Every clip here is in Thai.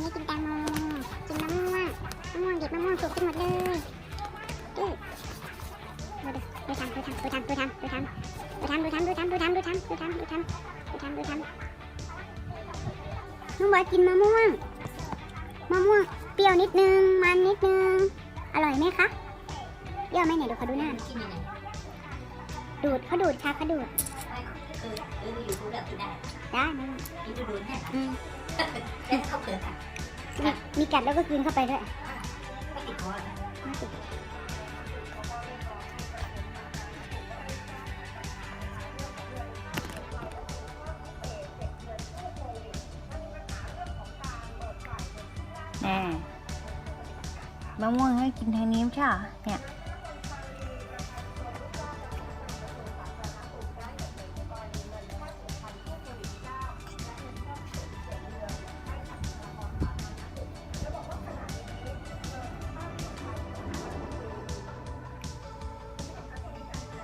นนี้กินแตงโมกินมะม่วงมะม่วงเดิบมะม่วงสุกกินหมดเลยดูดูดูทำดูทำดูทำดูทำดูทำดูทำดูทำดูทำดูทำดูทำดูทำดูทำดูทำดูทำน้องบอยกินมะม่วงมะม่วงเปรี้ยวนิดนึงมันนิดนึงอร่อยไหมคะเปรี้ยวไหมเนี่ยดี๋ยวขอดูหน้ากินยังไงดูดเขาดูดค่ะเขาดูดได้ได้นะกินดูดูแน่อืม เล่นเข้าเปลือกอะมีมีกัดแล้วก็กลืนเข้าไปด้วยไม่ติดคอเลยไม่ติดแน่มะม่วงให้กินทางนี้ไม่ใช่เหรอเนี่ย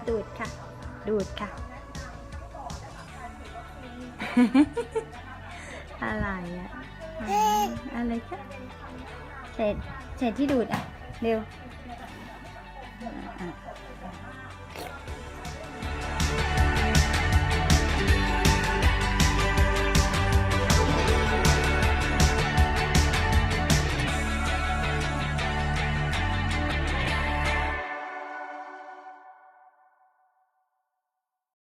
ดูดค่ะ ดูดค่ะ อะไรอะอะไรคะเศษเศษที่ดูดอะเร็วอะ